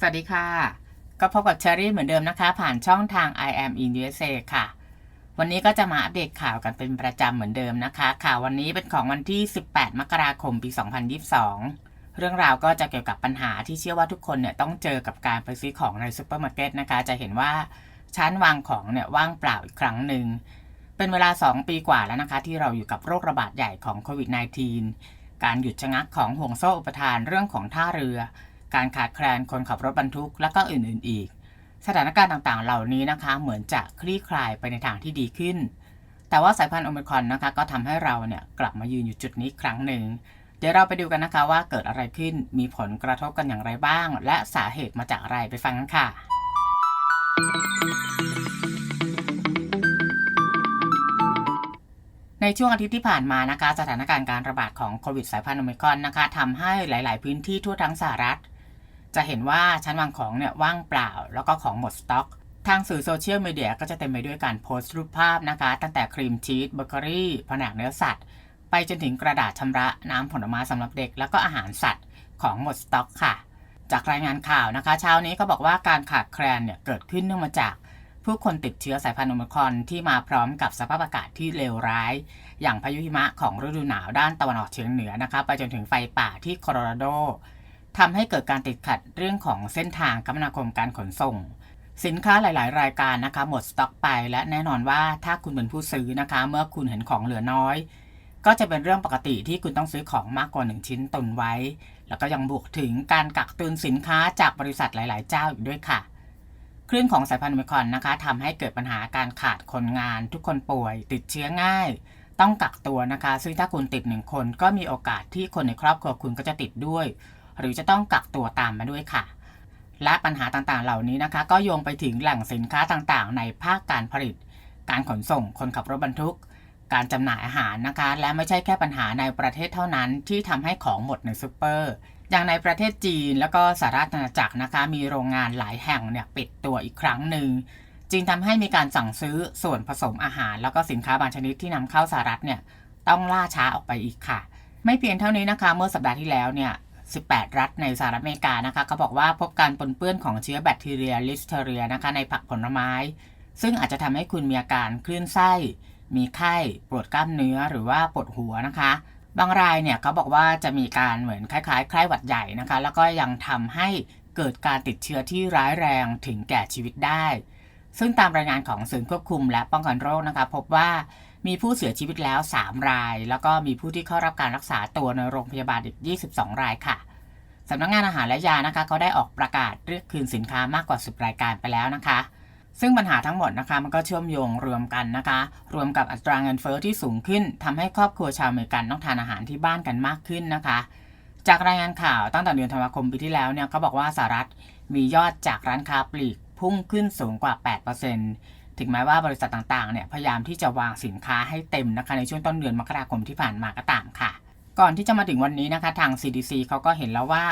สวัสดีค่ะ ก็พบกับเชอรี่เหมือนเดิมนะคะ ผ่านช่องทาง I am in USA ค่ะ วันนี้ก็จะมาอัปเดตข่าวกันเป็นประจำเหมือนเดิมนะคะ ข่าววันนี้เป็นของวันที่ 18 มกราคม ปี 2022 เรื่องราวก็จะเกี่ยวกับปัญหาที่เชื่อว่าทุกคนเนี่ยต้องเจอกับการไปซื้อของในซูเปอร์มาร์เก็ตนะคะ จะเห็นว่าชั้นวางของเนี่ยว่างเปล่าอีกครั้งหนึ่ง เป็นเวลา 2 ปีกว่าแล้วนะคะ ที่เราอยู่กับโรคระบาดใหญ่ของโควิด -19 การหยุดชะงักของห่วงโซ่อุปทานเรื่องของท่าเรือ การขาดแคลนคนขับรถบรรทุก และก็อื่นๆอีก สถานการณ์ต่างๆ เหล่านี้นะคะ เหมือนจะคลี่คลายไปในทางที่ดีขึ้น แต่ว่าสายพันธุ์โอมิครอนนะคะก็ทำให้เราเนี่ยกลับมายืนอยู่จุดนี้ครั้งหนึ่ง เดี๋ยวเราไปดูกันนะคะว่าเกิดอะไรขึ้น มีผลกระทบกันอย่างไรบ้าง และสาเหตุมาจากอะไรไปฟังกันค่ะในช่วงอาทิตย์ที่ผ่านมานะคะ สถานการณ์การระบาดของโควิดสายพันธุ์โอมิครอนนะคะทำให้หลาย ๆ พื้นที่ทั่วทั้งสหรัฐ จะเห็นว่าชั้นวางของเนี่ยว่างเปล่า แล้วก็ของหมดสต็อก ทางสื่อโซเชียลมีเดียก็จะเต็มไปด้วยการโพสต์รูปภาพนะคะ ตั้งแต่ครีมชีสเบเกอรี่ผนักเนื้อสัตว์ ไปจนถึงกระดาษชำระน้ำผลไม้สำหรับเด็ก แล้วก็อาหารสัตว์ของหมดสต็อกค่ะ จากรายงานข่าวนะคะ เช้านี้ก็บอกว่าการขาดแคลนเนี่ยเกิดขึ้นเนื่องมาจากผู้คนติดเชื้อสายพันธุ์โอมิครอนที่มาพร้อมกับสภาพอากาศที่เลวร้าย อย่างพายุหิมะของฤดูหนาวด้านตะวันออกเฉียงเหนือนะคะ ไปจนถึงไฟป่าที่โคโลราโด ทำให้เกิดการติดขัดเรื่องของเส้นทางคมนาคมการขนส่ง สินค้าหลาย ๆ รายการนะคะ หมดสต็อกไป และแน่นอนว่าถ้าคุณเป็นผู้ซื้อนะคะ เมื่อคุณเห็นของเหลือน้อย ก็จะเป็นเรื่องปกติที่คุณต้องซื้อของมากกว่า 1 ชิ้นตุนไว้ แล้วก็ยังบวกถึงการกักตุนสินค้าจากบริษัทหลาย ๆ เจ้าอีกด้วยค่ะคลื่นของสายพันธุ์โอมิครอนนะคะทำให้เกิดปัญหาการขาดคนงาน ทุกคนป่วย ติดเชื้อง่าย ต้องกักตัวนะคะ ซึ่งถ้าคุณติดหนึ่งคนก็มีโอกาสที่คนในครอบครัวคุณก็จะติดด้วย หรือจะต้องกักตัวตามมาด้วยค่ะ และปัญหาต่างๆ เหล่านี้นะคะ ก็โยงไปถึงแหล่งสินค้าต่างๆ ในภาคการผลิต การขนส่งคนขับรถบรรทุก การจำหน่ายอาหารนะคะ และไม่ใช่แค่ปัญหาในประเทศเท่านั้นที่ทำให้ของหมดในซูเปอร์อย่างในประเทศจีนแล้วก็สหรัฐอาณาจักรนะคะ มีโรงงานหลายแห่งเนี่ยปิดตัวอีกครั้งหนึ่งจึงทำให้มีการสั่งซื้อส่วนผสมอาหาร แล้วก็สินค้าบางชนิดที่นำเข้าสหรัฐเนี่ยต้องล่าช้าออกไปอีกค่ะ ไม่เพียงเท่านี้นะคะ เมื่อสัปดาห์ที่แล้วเนี่ย 18 รัฐในสหรัฐอเมริกานะคะเขาบอกว่าพบการปนเปื้อนของเชื้อแบคทีเรียลิสเทเรียนะคะในผักผลไม้ ซึ่งอาจจะทำให้คุณมีอาการคลื่นไส้ มีไข้ปวดกล้ามเนื้อหรือว่าปวดหัวนะคะ บางรายเนี่ยเขาบอกว่าจะมีการเหมือนคล้ายๆไข้หวัดใหญ่นะคะ แล้วก็ยังทำให้เกิดการติดเชื้อที่ร้ายแรงถึงแก่ชีวิตได้ ซึ่งตามรายงานของศูนย์ควบคุมและป้องกันโรคนะคะ พบว่า มีผู้เสียชีวิตแล้ว 3 ราย แล้วก็มีผู้ที่เข้ารับการรักษาตัวในโรงพยาบาลอีก 22 รายค่ะสำนักงงานอาหารและยานะคะเขาได้ออกประกาศเรียกคืนสินค้ามากกว่า 10 รายการไปแล้วนะคะ ซึ่งปัญหาทั้งหมดนะคะมันก็เชื่อมโยงรวมกันนะคะ รวมกับอัตราเงินเฟ้อที่สูงขึ้นทำให้ครอบครัวชาวอเมริกันต้องทานอาหารที่บ้านกันมากขึ้นนะคะ จากรายงานข่าวตั้งแต่เดือนธันวาคมปีที่แล้วเนี่ยเขาบอกว่าสหรัฐมียอดจากร้านค้าปลีกพุ่งขึ้นสูงกว่า 8% ถึงแม้ว่าบริษัทต่างๆเนี่ยพยายามที่จะวางสินค้าให้เต็มนะคะในช่วงต้นเดือนมกราคมที่ผ่านมาก็ตามค่ะ ก่อนที่จะมาถึงวันนี้นะคะทาง CDC เขาก็เห็นแล้วว่า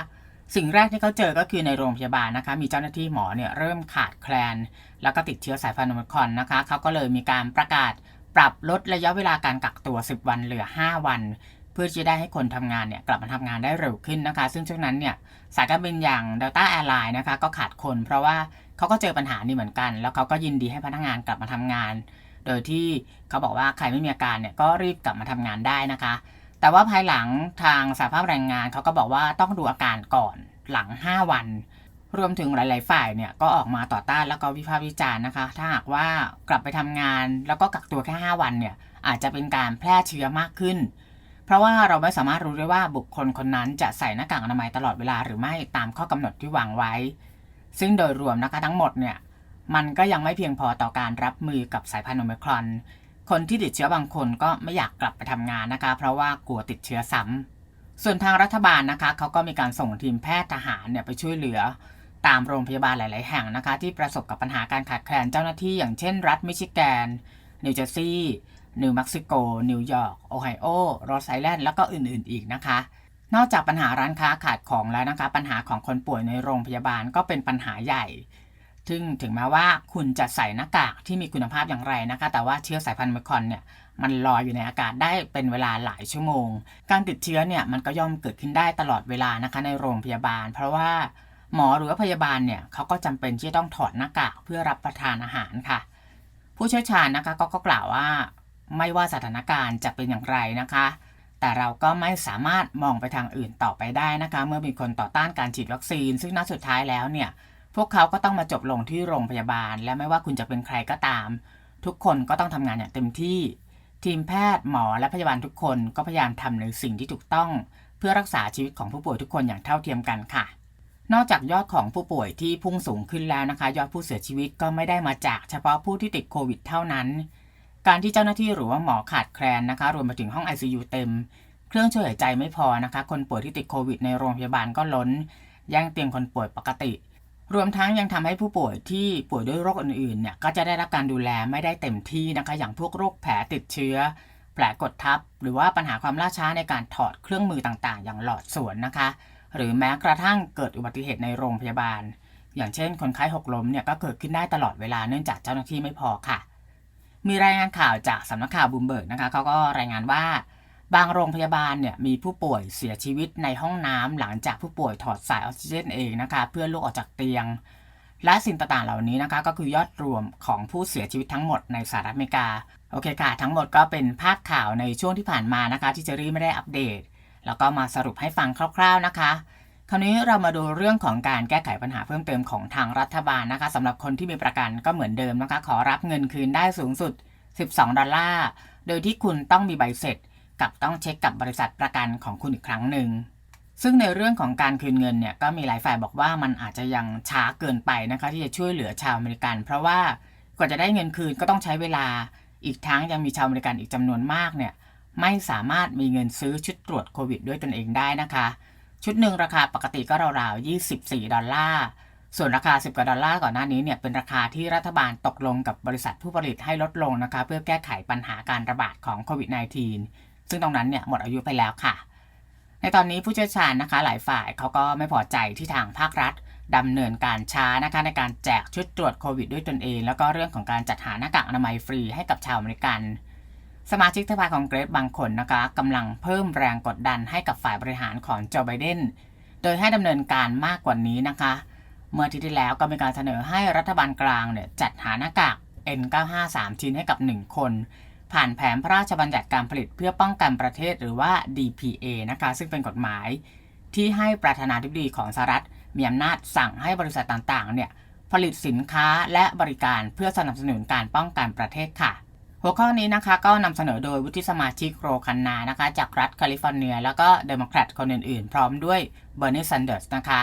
สิ่งแรกที่เขาเจอก็คือในโรงพยาบาลนะคะมีเจ้าหน้าที่หมอเนี่ยเริ่มขาดแคลน แล้วก็ติดเชื้อสายพันธุ์โอมิครอนนะคะเขาก็เลยมีการประกาศปรับลดระยะเวลาการกักตัว 10 วันเหลือ 5 วัน เพื่อจะได้ให้คนทำงานเนี่ยกลับมาทำงานได้เร็วขึ้นนะคะ ซึ่งช่วงนั้นเนี่ยสายการบินอย่าง Delta Airlines นะคะก็ขาดคน เพราะว่าเขาก็เจอปัญหานี้เหมือนกัน แล้วเขาก็ยินดีให้พนักงานกลับมาทำงาน โดยที่เขาบอกว่าใครไม่มีอาการเนี่ยก็รีบกลับมาทำงานได้นะคะ แต่ว่าภายหลังทางสาภาพแรงงานเขาก็บอกว่าต้องดูอาการก่อนหลัง 5 วัน รวมถึงหลาย ๆ ฝ่ายเนี่ยก็ออกมาต่อต้านแล้วก็วิพากษ์วิจารณ์นะคะ ถ้าหากว่ากลับไปทำงานแล้วก็กักตัวแค่ 5 วันเนี่ยอาจจะเป็นการแพร่เชื้อมากขึ้น เพราะว่าเราไม่สามารถรู้ได้ว่าบุคคลคนนั้นจะใส่หน้ากากอนามัยตลอดเวลาหรือไม่ตามข้อกำหนดที่วางไว้ ซึ่งโดยรวมนะคะทั้งหมดเนี่ยมันก็ยังไม่เพียงพอต่อการรับมือกับสายพันธุ์โอมิครอน คนที่ติดเชื้อบางคนก็ไม่อยากกลับไปทำงานนะคะ เพราะว่ากลัวติดเชื้อซ้ำส่วนทางรัฐบาลนะคะเขาก็มีการส่งทีมแพทย์ทหารเนี่ยไปช่วยเหลือ ตามโรงพยาบาลหลาย ๆ แห่งนะคะ ที่ประสบกับปัญหาการขาดแคลนเจ้าหน้าที่อย่างเช่น รัฐมิชิแกนนิวเจอร์ซีย์ นิวเม็กซิโก นิวยอร์ก โอไฮโอโรสไอแลนด์ แล้วก็อื่นๆ อีกนะคะ นอกจากปัญหาร้านค้าขาดของแล้วนะคะ ปัญหาของคนป่วยในโรงพยาบาลก็เป็นปัญหาใหญ่ ซึ่งถึงแม้ว่าคุณจะใส่หน้ากากที่มีคุณภาพอย่างไรนะคะ แต่ว่าเชื้อสายพันธุ์โอมิครอนเนี่ย มันลอยอยู่ในอากาศได้เป็นเวลาหลายชั่วโมง การติดเชื้อเนี่ยมันก็ย่อมเกิดขึ้นได้ตลอดเวลานะคะในโรงพยาบาล เพราะว่าหมอหรือว่าพยาบาลเนี่ยเขาก็จำเป็นที่จะต้องถอดหน้ากากเพื่อรับประทานอาหารค่ะ ผู้เชี่ยวชาญนะคะกก็กล่าวว่า ไม่ว่าสถานการณ์จะเป็นอย่างไรนะคะ แต่เราก็ไม่สามารถมองไปทางอื่นต่อไปได้นะคะ เมื่อมีคนต่อต้านการฉีดวัคซีน ซึ่งนัดสุดท้ายแล้วเนี่ย พวกเขาก็ต้องมาจบลงที่โรงพยาบาล และไม่ว่าคุณจะเป็นใครก็ตาม ทุกคนก็ต้องทำงานอย่างเต็มที่ ทีมแพทย์หมอและพยาบาลทุกคนก็พยายามทำในสิ่งที่ถูกต้อง เพื่อรักษาชีวิตของผู้ป่วยทุกคนอย่างเท่าเทียมกันค่ะนอกจากยอดของผู้ป่วยที่พุ่งสูงขึ้นแล้วนะคะ ยอดผู้เสียชีวิตก็ไม่ได้มาจากเฉพาะผู้ที่ติดโควิดเท่านั้น การที่เจ้าหน้าที่หรือว่าหมอขาดแคลนนะคะ รวมไปถึงห้อง ICU เต็ม เครื่องช่วยหายใจไม่พอนะคะ คนป่วยที่ติดโควิดในโรงพยาบาลก็ล้น แย่งเตียงคนป่วยปกติ รวมทั้งยังทำให้ผู้ป่วยที่ป่วยด้วยโรคอื่นๆเนี่ยก็จะได้รับการดูแลไม่ได้เต็มที่นะคะ อย่างพวกโรคแผลติดเชื้อ แผลกดทับ หรือว่าปัญหาความล่าช้าในการถอดเครื่องมือต่างๆ อย่างหลอดสวนนะคะ หรือแม้กระทั่งเกิดอุบัติเหตุในโรงพยาบาล อย่างเช่น คนไข้หกล้มเนี่ยก็เกิดขึ้นได้ตลอดเวลาเนื่องจากเจ้าหน้าที่ไม่พอค่ะ มีรายงานข่าวจากสำนักข่าวบูมเบิร์กนะคะเขาก็รายงานว่า บางโรงพยาบาลเนี่ยมีผู้ป่วยเสียชีวิตในห้องน้ำหลังจากผู้ป่วยถอดสายออกซิเจนเองนะคะเพื่อลุกออกจากเตียง และสิ่งต่างๆเหล่านี้นะคะก็คือยอดรวมของผู้เสียชีวิตทั้งหมดในสหรัฐอเมริกาโอเคค่ะ ทั้งหมดก็เป็นภาพข่าวในช่วงที่ผ่านมานะคะ ที่เจอรี่ไม่ได้อัปเดต แล้วก็มาสรุปให้ฟังคร่าว ๆนะคะ คราวนี้เรามาดูเรื่องของการแก้ไขปัญหาเพิ่มเติมของทางรัฐบาลนะคะสำหรับคนที่มีประกันก็เหมือนเดิมนะคะขอรับเงินคืนได้สูงสุด 12 ดอลลาร์ โดยที่คุณต้องมีใบเสร็จ กับต้องเช็คกับบริษัทประกันของคุณอีกครั้งหนึ่งซึ่งในเรื่องของการคืนเงินเนี่ยก็มีหลายฝ่ายบอกว่ามันอาจจะยังช้าเกินไปนะคะที่จะช่วยเหลือชาวอเมริกัน เพราะว่ากว่าจะได้เงินคืนก็ต้องใช้เวลา อีกทั้งยังมีชาวอเมริกันอีกจำนวนมากเนี่ยไม่สามารถมีเงินซื้อชุดตรวจโควิดด้วยตนเองได้นะคะ ชุดหนึ่งราคาปกติก็ราวๆ24 ดอลลาร์ ส่วนราคา 10กว่าดอลลาร์ก่อนหน้านี้เนี่ยเป็นราคาที่รัฐบาลตกลงกับบริษัทผู้ผลิตให้ลดลงนะคะเพื่อแก้ไขปัญหาการระบาดของโควิด -19 ซึ่งตรงนั้นเนี่ยหมดอายุไปแล้วค่ะ ในตอนนี้ผู้เชี่ยวชาญนะคะหลายฝ่ายเขาก็ไม่พอใจที่ทางภาครัฐดำเนินการช้านะคะในการแจกชุดตรวจโควิดด้วยตนเอง แล้วก็เรื่องของการจัดหาหน้ากากอนามัยฟรีให้กับชาวอเมริกัน สมาชิกสภาคองเกรสบางคนนะคะกำลังเพิ่มแรงกดดันให้กับฝ่ายบริหารของโจไบเดนโดยให้ดำเนินการมากกว่านี้นะคะ เมื่อที่ที่แล้วก็มีการเสนอให้รัฐบาลกลางเนี่ยจัดหาหน้ากาก N95 3ชิ้นให้กับ 1 คน ผ่านแผนพระราชบัญญัติการผลิตเพื่อป้องกันประเทศหรือว่า DPA นะคะซึ่งเป็นกฎหมาย ที่ให้ประธานาธิบดีของสหรัฐมีอำนาจสั่งให้บริษัทต่างๆเนี่ยผลิตสินค้าและบริการเพื่อสนับสนุนการป้องกันประเทศค่ะ หัวข้อนี้นะคะก็นำเสนอโดยวุฒิสมาชิกโรคันนานะคะจากรัฐแคลิฟอร์เนีย แล้วก็เดโมแครตคนอื่นๆ พร้อมด้วยเบอร์นีแซนเดอร์สนะคะ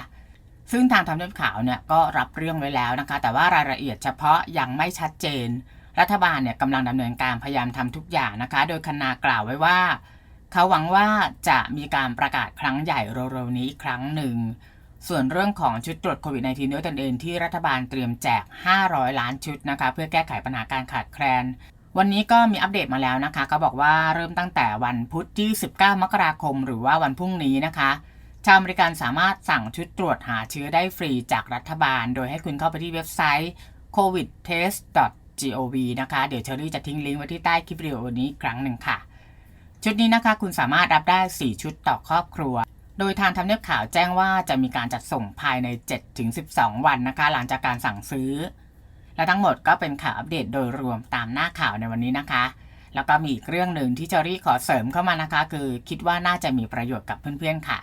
ซึ่งทางทำเนียบขาวเนี่ยก็รับเรื่องไว้แล้วนะคะ แต่ว่ารายละเอียดเฉพาะยังไม่ชัดเจน รัฐบาลเนี่ยกำลังดำเนินการพยายามทำทุกอย่างนะคะ โดยคณากล่าวไว้ว่า เขาหวังว่าจะมีการประกาศครั้งใหญ่เร็วๆนี้อีกครั้งหนึ่งส่วนเรื่องของชุดตรวจโควิด -19 ด้วยตนเองที่รัฐบาลเตรียมแจก 500 ล้านชุดนะคะ เพื่อแก้ไขปัญหาการขาดแคลน วันนี้ก็มีอัปเดตมาแล้วนะคะ ก็บอกว่าเริ่มตั้งแต่วันพุธที่ 19 มกราคม หรือว่าวันพรุ่งนี้นะคะ ชาวอเมริกันสามารถสั่งชุดตรวจหาเชื้อได้ฟรีจากรัฐบาล โดยให้คุณเข้าไปที่เว็บไซต์ covidtest.gov นะคะ เดี๋ยวเชอรี่จะทิ้งลิงก์ไว้ที่ใต้คลิปวิดีโอนี้ครั้งหนึ่งค่ะ ชุดนี้นะคะคุณสามารถรับได้ 4 ชุดต่อครอบครัว โดยทางทำเนียบข่าวแจ้งว่าจะมีการจัดส่งภายใน 7-12 วันนะคะ หลังจากการสั่งซื้อ และทั้งหมดก็เป็นข่าวอัปเดตโดยรวมตามหน้าข่าวในวันนี้นะคะ แล้วก็มีอีกเรื่องหนึ่งที่เจอรี่ขอเสริมเข้ามานะคะ คือคิดว่าน่าจะมีประโยชน์กับเพื่อนๆค่ะ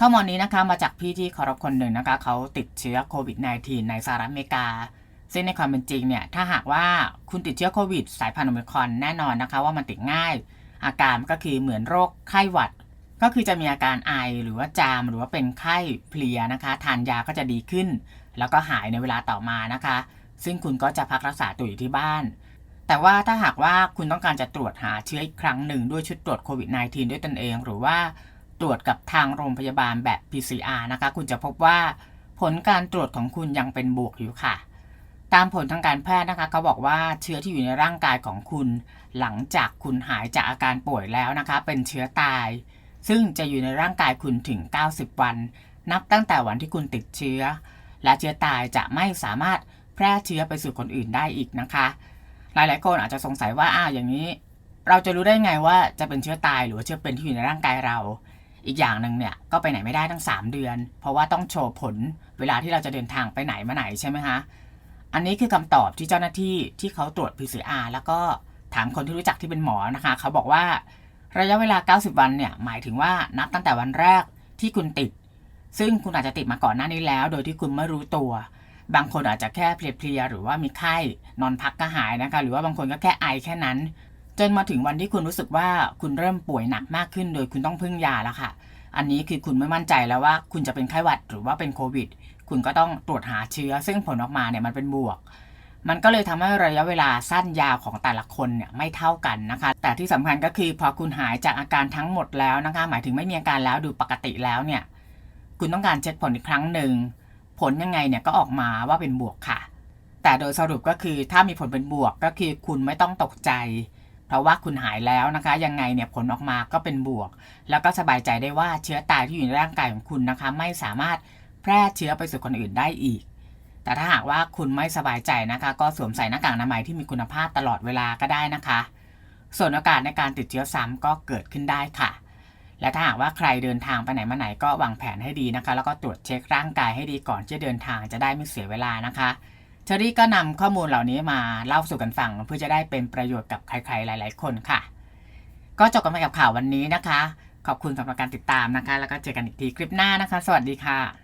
ข้อมูลนี้นะคะมาจากพี่ที่เคารพคนหนึ่งนะคะเขาติดเชื้อโควิด -19 ในสหรัฐอเมริกาซึ่งในความเป็นจริงเนี่ยถ้าหากว่าคุณติดเชื้อโควิด สายพันธุ์โอมิครอนแน่นอนนะคะ ว่ามันติดง่าย อาการก็คือเหมือนโรคไข้หวัด ก็คือจะมีอาการไอหรือว่าจามหรือว่าเป็นไข้เพลียนะคะ ทานยาก็จะดีขึ้น แล้วก็หายในเวลาต่อมานะคะ ซึ่งคุณก็จะพักรักษาตัวอยู่ที่บ้าน แต่ว่าถ้าหากว่าคุณต้องการจะตรวจหาเชื้ออีกครั้งหนึ่งด้วยชุดตรวจโควิด -19 ด้วยตนเอง หรือว่าตรวจกับทางโรงพยาบาลแบบ PCR นะคะ คุณจะพบว่าผลการตรวจของคุณยังเป็นบวกอยู่ค่ะ ตามผลทางการแพทย์นะคะเขาบอกว่าเชื้อที่อยู่ในร่างกายของคุณ หลังจากคุณหายจากอาการป่วยแล้วนะคะ เป็นเชื้อตาย ซึ่งจะอยู่ในร่างกายคุณถึง 90 วัน นับตั้งแต่วันที่คุณติดเชื้อ และเชื้อตายจะไม่สามารถ แพร่เชื้อไปสู่คนอื่นได้อีกนะคะ หลายๆคนอาจจะสงสัยว่าอ้าวอย่างนี้ เราจะรู้ได้ไงว่าจะเป็นเชื้อตายหรือเชื้อเป็นที่อยู่ในร่างกายเรา อีกอย่างหนึ่งเนี่ยก็ไปไหนไม่ได้ตั้ง 3 เดือน เพราะว่าต้องโชว์ผลเวลาที่เราจะเดินทางไปไหนมาไหนใช่ไหมคะอันนี้คือคำตอบที่เจ้าหน้าที่ที่เขาตรวจ PCR แล้วก็ถามคนที่รู้จักที่เป็นหมอนะคะ เขาบอกว่าระยะเวลา 90 วันเนี่ยหมายถึงว่านับตั้งแต่วันแรกที่คุณติด ซึ่งคุณอาจจะติดมาก่อนหน้านี้แล้ว โดยที่คุณไม่รู้ตัว บางคนอาจจะแค่เพลียๆหรือว่ามีไข้นอนพักก็หายนะคะ หรือว่าบางคนก็แค่ไอแค่นั้น จนมาถึงวันที่คุณรู้สึกว่าคุณเริ่มป่วยหนักมากขึ้น โดยคุณต้องพึ่งยาแล้วค่ะ อันนี้คือคุณไม่มั่นใจแล้วว่า คุณจะเป็นไข้หวัดหรือว่าเป็นโควิด คุณก็ต้องตรวจหาเชื้อ ซึ่งผลออกมาเนี่ยมันเป็นบวกมันก็เลยทำให้ระยะเวลาสั้นยาวของแต่ละคนเนี่ยไม่เท่ากันนะคะ แต่ที่สำคัญก็คือพอคุณหายจากอาการทั้งหมดแล้วนะคะ หมายถึงไม่มีอาการแล้วดูปกติแล้วเนี่ย คุณต้องการเช็คผลอีกครั้งหนึ่ง ผลยังไงเนี่ยก็ออกมาว่าเป็นบวกค่ะ แต่โดยสรุปก็คือถ้ามีผลเป็นบวกก็คือคุณไม่ต้องตกใจ เพราะว่าคุณหายแล้วนะคะ ยังไงเนี่ยผลออกมาก็เป็นบวก แล้วก็สบายใจได้ว่าเชื้อตายที่อยู่ในร่างกายของคุณนะคะ ไม่สามารถแพร่เชื้อไปสู่คนอื่นได้อีก แต่ถ้าหากว่าคุณไม่สบายใจนะคะ ก็สวมใส่หน้ากากอนามัยที่มีคุณภาพตลอดเวลาก็ได้นะคะ ส่วนโอกาสในการติดเชื้อซ้ำก็เกิดขึ้นได้ค่ะ และถ้าหากว่าใครเดินทางไปไหนมาไหนก็วางแผนให้ดีนะคะ แล้วก็ตรวจเช็คร่างกายให้ดีก่อนที่จะเดินทางจะได้ไม่เสียเวลานะคะเชอรี่ก็นำข้อมูลเหล่านี้มาเล่าสู่กันฟังเพื่อจะได้เป็นประโยชน์กับใครๆหลาย ๆ คนค่ะ ก็จบกันไปกับข่าววันนี้นะคะ ขอบคุณสำหรับการติดตามนะคะ แล้วก็เจอกันอีกทีคลิปหน้านะคะ สวัสดีค่ะ